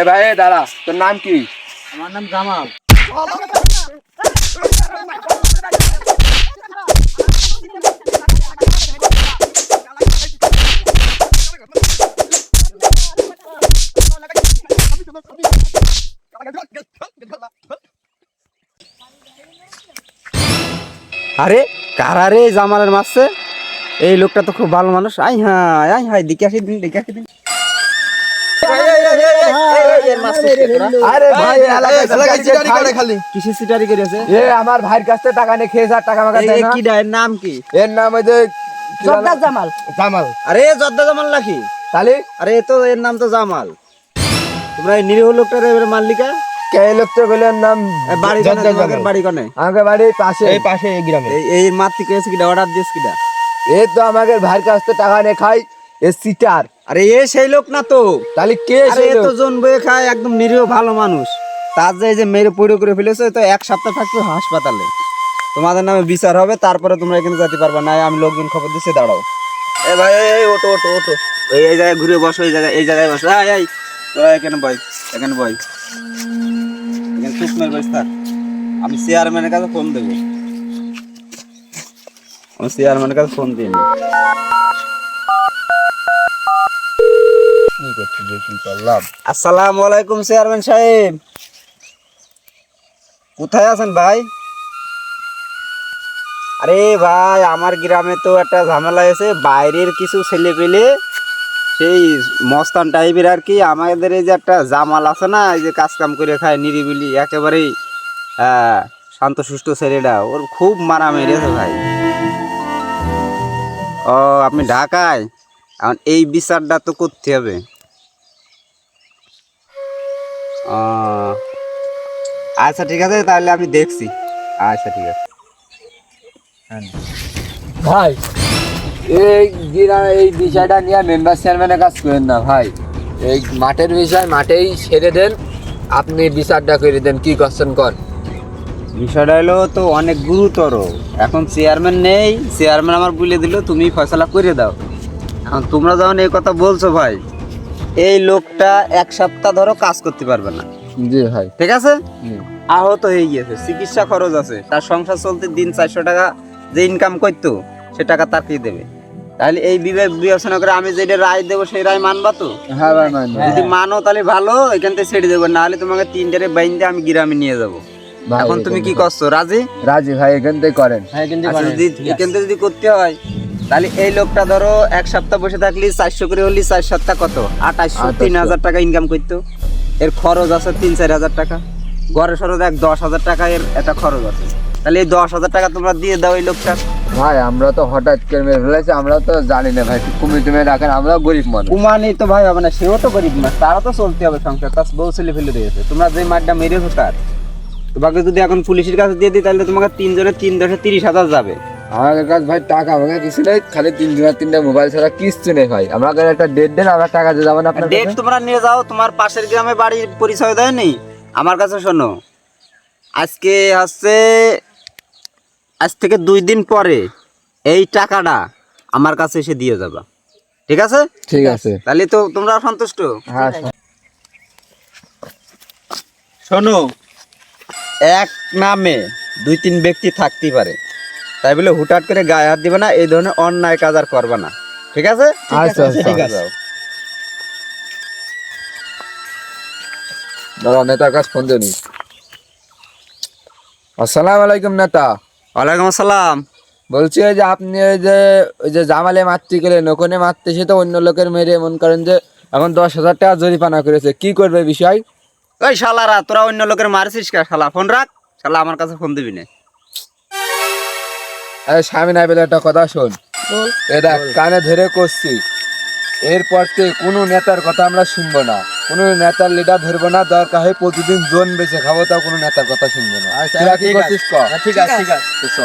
এ ভাই এ দাঁড়া তোর নাম কি? আমার নাম জামাল। আরে কারা রে জামালের মারছে? এই লোকটা তো খুব ভালো মানুষ। আই হাই আই হাই দিকে আসি দিন দিকে আসি দিন। আরে ভাই এলাকায় এলাকায় চিটারি করে খালি। কিসে সিটারি করেছে এ আমার ভাইয়ের কাছ থেকে টাকা নিয়ে খেয়েছে আর টাকা মাকা দেয় না। কি ডায়ের নাম কি? এর নাম ওই যে? জামাল। জামাল। আরে জর্দা জামাল নাকি? তাহলে? আরে তো এর নাম তো জামাল। তোমরা এই নিরীহ লোকটার এবারে মাল্লিকা? কে লোক তো এর নাম? বাড়ি কোনে। বাড়ি কোনে? আমাকে বাড়ির পাশে। এই পাশে এই গ্রামে। এই এই মাতৃ কয়েছে কিটা অর্ডার দিস কিটা এই তো আমাকে ভাইয়ের কাছ থেকে টাকা নিয়ে খাই। এ সিটার। আরে এ সেই লোক না তো। তাহলে কে সেই এ তো জন বয়ে খায় একদম নিরীহ ভালো মানুষ। তার যে এই যে মেরে পুরো করে ফেলেছে তো এক সপ্তাহ থাকবে হাসপাতালে। তোমাদের নামে বিচার হবে তারপরে তোমরা এখানে যেতে পারবে না আমি লোকজন খবর দিচ্ছি দাঁড়াও। এ ভাই এই ওটো ওটো ওটো এই এই জায়গায় ঘুরে বসো এই জায়গায় এই জায়গায় বসো। এই এই এখানে বই এখানে বই এখানে চুপ মেরে বসে থাক আমি চেয়ারম্যানের কাছে ফোন দেবো। আমি চেয়ারম্যানের কাছে ফোন দিই কি করলাম আসসালামু আলাইকুম চেয়ারম্যান সাহেব। কোথায় আছেন ভাই? আরে ভাই, আমার গ্রামে তো একটা ঝামেলা হয়েছে। বাইরের কিছু ছেলে পেলে সেই মস্তান টাইপের আর কি, আমাদের এই যে একটা জামাল আছে না, এই যে কাজ কাম করে খায় নিরিবিলি, একেবারেই শান্ত, সুস্থ ছেলেটা। ওর খুব মারা মেরেছে ভাই। ও, আপনি ঢাকায়? এখন এই বিচারটা তো করতে হবে। ও, আচ্ছা ঠিক আছে তাহলে আমি দেখছি। আচ্ছা ঠিক আছে। ভাই এই এই বিষয়টা নিয়ে মেম্বার চেয়ারম্যানের কাজ করেন না ভাই। এই মাঠের বিষয় মাঠেই সেরে দেন আপনি বিচারটা করে দেন কি করছেন কর? বিষয়টা হলো তো অনেক গুরুতর। এখন চেয়ারম্যান নেই চেয়ারম্যান আমার বলে দিল তুমি ফয়সলা করে দাও। তোমরা যখন এই কথা বলছো ভাই এই লোকটা এক সপ্তাহ ধরো কাজ করতে পারবে না। জি ভাই। ঠিক আছে? আহত হয়ে গিয়েছে চিকিৎসা খরচ আছে। তার সংসার চলতে দিন চারশো টাকা যে ইনকাম করতো সে টাকা তার কি দেবে। তাহলে এই বিবেক বিবেচনা করে আমি যেটা রায় দেবো সেই রায় মানবা তো? হ্যাঁ ভাই মান যদি মানো তাহলে ভালো এখান থেকে ছেড়ে দেবো নাহলে তোমাকে তিনটারে বাইন্দে আমি গ্রামে নিয়ে যাব। এখন তুমি কি করছ? রাজি? রাজি ভাই এখান থেকে করেন। হ্যাঁ আচ্ছা যদি এখান থেকে যদি করতে হয় তাহলে এই লোকটা ধরো এক সপ্তাহ বসে থাকলে চারশো করে হলে চার সপ্তাহ কত? আঠাশশো। তিন হাজার টাকা ইনকাম করতো। এর খরচ আছে তিন চার হাজার টাকা। ঘরে সরো দেখ দশ হাজার টাকা এর একটা খরচ আছে। তাহলে এই দশ হাজার টাকা তোমরা দিয়ে দাও এই লোকটা। ভাই আমরা তো হঠাৎ করে মেরে ফেলেছি আমরা তো জানি না ভাই কুমির টুমে রাখেন আমরা গরিব মানুষ। কুমানি তো ভাই হবে না সেও তো গরিব না তারা তো চলতে হবে সংসার তার বউ ছেলে ফেলে দিয়েছে। তোমরা যে মাঠটা মেরেছো তার। তোমাকে যদি এখন পুলিশের কাছে দিয়ে দিই তাহলে তোমাকে তিনজনে তিন দশে তিরিশ হাজার যাবে। আমাদের কাছে ভাই টাকা আমাকে কিছু নেই খালি তিন জনের তিনটা মোবাইল ছাড়া কিচ্ছু নেই ভাই। আমাকে একটা ডেট দেন আমরা টাকা দিয়ে যাব না আপনার ডেট তোমরা নিয়ে যাও তোমার পাশের গ্রামে বাড়ির পরিচয় দেয়নি? আমার কাছে শোনো আজকে হচ্ছে আজ থেকে দুই দিন পরে এই টাকাটা আমার কাছে এসে দিয়ে যাবা। ঠিক আছে? ঠিক আছে। তাহলে তো তোমরা সন্তুষ্ট? হ্যাঁ শোনো। এক নামে দুই তিন ব্যক্তি থাকতেই পারে। তাই বলে হুটহাট করে গায়ে হাত দিবে না এই ধরনের অন্যায় কাজ আর করবে না। ঠিক আছে? আচ্ছা, আচ্ছা, ঠিক আচ্ছা। আছে। দাদা নেতার কাছে ফোন দিও আসসালামু আলাইকুম নেতা। ওয়ালাইকুম আসসালাম। বলছি ওই যে আপনি ওই যে ওই যে জামালে মারতে গেলেন ওখানে মারতে সে তো অন্য লোকের মেরে মন করেন যে এখন দশ হাজার টাকা জরিপানা করেছে। কি করবে বিষয়? ওই শালারা তোরা অন্য লোকের মারছিস শালা? ফোন রাখ। শালা আমার কাছে ফোন দিবি না। স্বামী নাই বলে একটা কথা শোন। এটা কানে ধরে করছি। এরপর থেকে কোনো নেতার কথা আমরা শুনব না। কোনো নেতার লিডার ধরবো না দরকার হয় প্রতিদিন জোন বেঁচে খাব তাও কোনো নেতার কথা শুনব না। করছিস ক? ঠিক আছে ঠিক আছে।